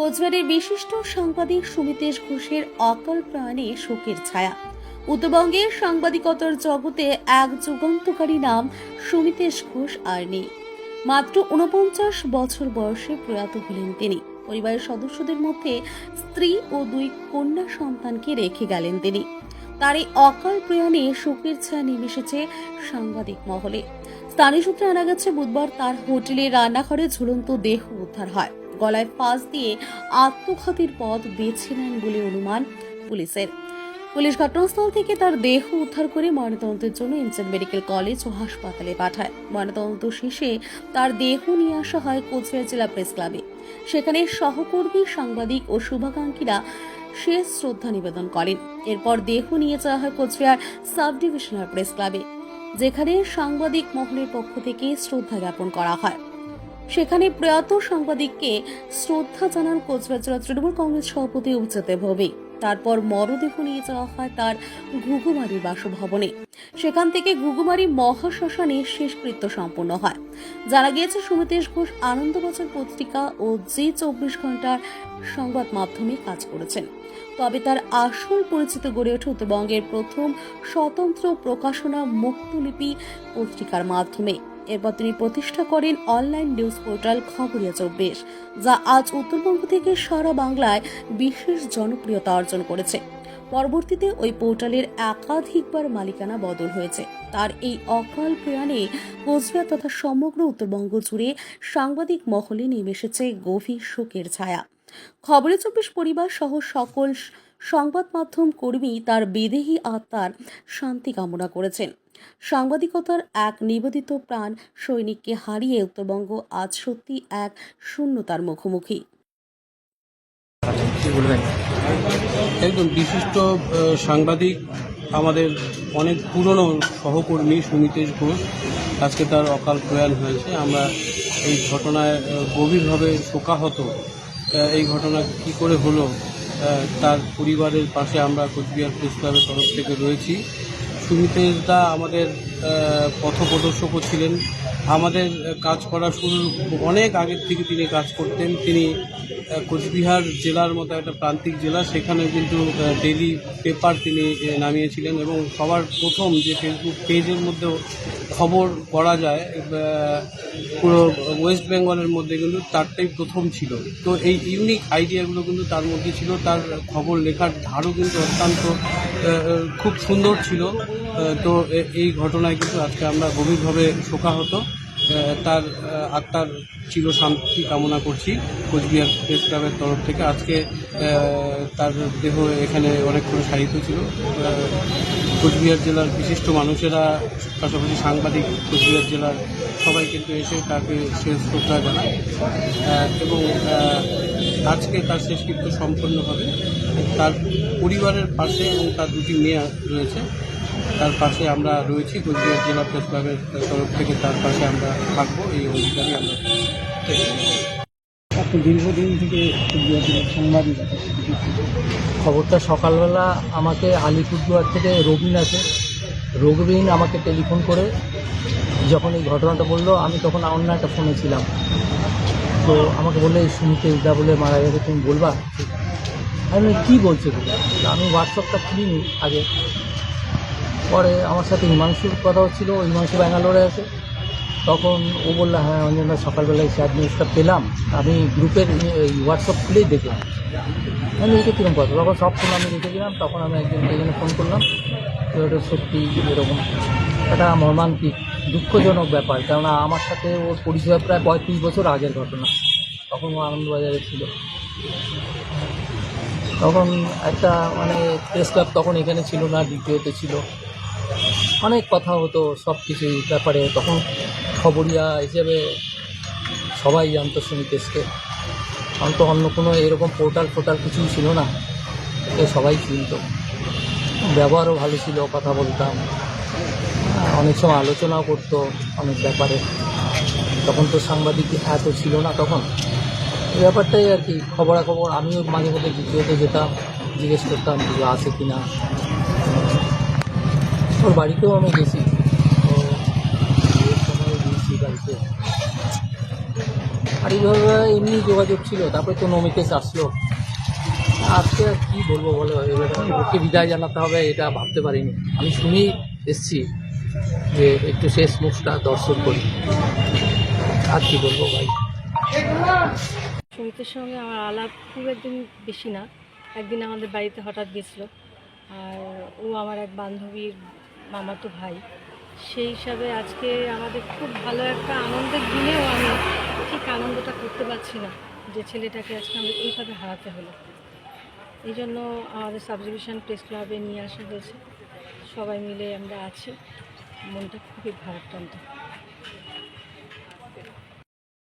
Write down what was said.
কোচবিহারের বিশিষ্ট সাংবাদিক সুমিতেশ ঘোষের অকাল প্রাণে শোকের ছায়া। উত্তরবঙ্গের সাংবাদিকতার জগতে এক যুগান্তকারী নাম সুমিতেশ ঘোষ আর নেই। মাত্র উনপঞ্চাশ বছর বয়সে প্রয়াত হলেন তিনি। পরিবারের সদস্যদের মধ্যে স্ত্রী ও দুই কন্যা সন্তানকে রেখে গেলেন তিনি। তার এই অকাল প্রয়াণে শোকের ছায়া নেমে এসেছে সাংবাদিক মহলে। স্থানীয় সূত্রে আনা গেছে, বুধবার তার হোটেলে রান্নাঘরে ঝুলন্ত দেহ উদ্ধার হয়। গলায় ফাঁস দিয়ে আত্মঘাতীর পথ বেছে নেন বলে অনুমান পুলিশের। পুলিশ ঘটনাস্থল থেকে তার দেহ উদ্ধার করে ময়নাতদন্তের জন্য এমসেন মেডিকেল কলেজ ও হাসপাতালে পাঠায়। ময়নাতদন্ত শেষে তার দেহ নিয়ে আসা হয় কোচবিহার জেলা প্রেস ক্লাবে। সেখানে সহকর্মী, সাংবাদিক ও শুভাকাঙ্ক্ষীরা শেষ শ্রদ্ধা নিবেদন করেন। এরপর দেহ নিয়ে যাওয়া হয় কোচবিহার সাব ডিভিশনাল প্রেস ক্লাবে, যেখানে সাংবাদিক মহলের পক্ষ থেকে শ্রদ্ধা জ্ঞাপন করা হয়। সেখানে প্রয়াত সাংবাদিককে শ্রদ্ধা জানান কোচবিহার জেলা তৃণমূল কংগ্রেস সভাপতি উচ্চতে ভবে তারপর মরদেহ নিয়ে যাওয়া হয় তার ঘুঘুমারির বাসভবনে। সেখান থেকে ঘুঘুমারি মহাশ্মশানে শেষকৃত্য সম্পন্ন হয়। জানা গিয়েছে, সুমিতেশ ঘোষ আনন্দবাজার পত্রিকা ও জি চব্বিশ ঘণ্টার সংবাদ মাধ্যমে কাজ করেছেন। তবে তার আসল পরিচিত গড়ে ওঠে উত্তরবঙ্গের প্রথম স্বতন্ত্র প্রকাশনা মুক্তলিপি পত্রিকার মাধ্যমে। এরপর তিনি প্রতিষ্ঠা করেন অনলাইন নিউজ পোর্টাল খবরিয়া চব্বিশ, যা আজ উত্তরবঙ্গ থেকে সারা বাংলায় বিশেষ জনপ্রিয়তা অর্জন করেছে। পরবর্তীতে ওই পোর্টালের একাধিকবার মালিকানা বদল হয়েছে। তার এই অকাল প্রয়াণে কোচবিহার তথা সমগ্র উত্তরবঙ্গ জুড়ে সাংবাদিক মহলে নেমে এসেছে গভীর শোকের ছায়া। খবরে চব্বিশ পরিবার সহ সকল সংবাদ মাধ্যম কর্মী তার বিদেহী আত্মার শান্তি কামনা করেছেন। সাংবাদিকতার এক নিবেদিত প্রাণ সৈনিককে হারিয়ে উত্তরবঙ্গ আজ সত্যি এক শূন্যতার মুখোমুখি। একদম বিশিষ্ট সাংবাদিক, আমাদের অনেক পুরনো সহকর্মী সুমিতেশ ঘোষ, আজকে তার অকাল প্রয়াণ হয়েছে। আমরা এই ঘটনায় গভীরভাবে শোকাহত এই ঘটনা কি করে হলো? তার পরিবারের পাশে আমরা কোচবিহার প্রেস ক্লাবের তরফ থেকে রয়েছি। সুমিতেশ দা আমাদের পথপ্রদর্শকও ছিলেন। আমাদের কাজ করা শুরু অনেক আগের থেকে তিনি কাজ করতেন। তিনি কোচবিহার জেলার মতো একটা প্রান্তিক জেলা। সেখানে কিন্তু ডেলি পেপার তিনি নামিয়েছিলেন এবং সবার প্রথম যে ফেসবুক পেজের মধ্যেও খবর পড়া যায় পুরো ওয়েস্ট বেঙ্গলের মধ্যে কিন্তু তারটাই প্রথম ছিল। তো এই ইউনিক আইডিয়াগুলো কিন্তু তার মধ্যে ছিল। তার খবর লেখার ধারও কিন্তু অত্যন্ত খুব সুন্দর ছিল। তো এই এই ঘটনায় কিন্তু আজকে আমরা গভীরভাবে শোকাহত। তার আত্মার চির শান্তি কামনা করছি কোচবিহার প্রেস ক্লাবের তরফ থেকে। আজকে তার দেহ এখানে অনেকক্ষণ সাহিত্য ছিল। কোচবিহার জেলার বিশিষ্ট মানুষেরা, পাশাপাশি সাংবাদিক কোচবিহার জেলার সবাই কিন্তু এসে তাকে শেষ শ্রদ্ধা জানায়। এবং আজকে তার শেষকৃত্য সম্পন্ন হবে। তার পরিবারের পাশে এবং তার দুটি মেয়ে রয়েছে। তার পাশে আমরা রয়েছি কোচবিহার জেলা প্রেস ক্লাবের তরফ থেকে তার পাশে আমরা থাকব এই অধিকারই আমরা আপনি দীর্ঘদিন থেকে সাংবাদিক খবরটা সকালবেলা আমাকে আলিপুরদুয়ার থেকে রবিন আছে রবিন আমাকে টেলিফোন করে যখন এই ঘটনাটা বলল আমি তখন অন্য একটা ফোনে ছিলাম। তো আমাকে বললে এই শুনতে যা বলে মারা গেছে তুমি বলবা? আমি কী বলছো? তুমি আমি হোয়াটসঅ্যাপটা খুলিনি আগে। পরে আমার সাথে হিমাংশুর কথা হচ্ছিল, হিমাংশু ব্যাঙ্গালোরে আছে। তখন ও বলল হ্যাঁ অঞ্জনদা সকালবেলায় স্যাড নিউজটা পেলাম। আমি গ্রুপের হোয়াটসঅ্যাপ খুলেই দেখলাম। আমি এটা কীরকম কথা। তখন সব ফোন আমি রেখে দিলাম। তখন আমি একজনকে এখানে ফোন করলাম। তো এটা সত্যি এরকম। একটা মর্মান্তিক, দুঃখজনক ব্যাপার। কেননা আমার সাথে ওর পরিচয় প্রায় পঁয়ত্রিশ বছর আগের ঘটনা। তখন ও আনন্দবাজারে ছিল। তখন একটা মানে প্রেস ক্লাব তখন এখানে ছিল না, দ্বিতীয়তে ছিল। অনেক কথা হতো, সব কিছুই। ব্যাপারে তখন খবরিয়া হিসেবে সবাই জানতো সুমিতেশকে তখন তো অন্য কোনো এরকম পোর্টাল ফোর্টাল কিছুই ছিল না, এ সবাই চিনত। ব্যবহারও ভালো ছিল, কথা বলতাম। অনেক সময় আলোচনাও করতো অনেক ব্যাপারে। তখন তো সাংবাদিক এত ছিল না তখন। এই ব্যাপারটাই আর কি, খবরাখবর। আমিও মাঝে মধ্যে দ্বিতীয়তে যেতাম, জিজ্ঞেস করতাম যে আছে কি না ওর বাড়িতেও আমি গেছি। বাড়িতে। শারীরিকভাবে এমনি যোগাযোগ ছিল, তারপরে তো নমিকেশ আসলো। আজকে আর কি বলব বলো এবার ওকে বিদায় জানাতে হবে, এটা ভাবতে পারিনি। আমি শুনি এসছি যে একটু শেষ মুখটা দর্শন করি। আর কি বলব ভাই? সমিতের সঙ্গে আমার আলাপ খুব একদিন বেশি না, একদিন আমাদের বাড়িতে হঠাৎ গেছিল। আর ও আমার এক বান্ধবীর মামাতো ভাই। সেই হিসাবে আজকে আমাদের খুব ভালো একটা আনন্দের দিনেও আমি ঠিক আনন্দটা করতে পারছি না যে ছেলেটাকে আজকে আমাদের এইভাবে হারাতে হলো। এই জন্য আমাদের সাবডিভিশন প্রেস ক্লাবে নিয়ে আসা হয়েছে। সবাই মিলে আমরা আছি। মনটা খুবই ভারাক্রান্ত।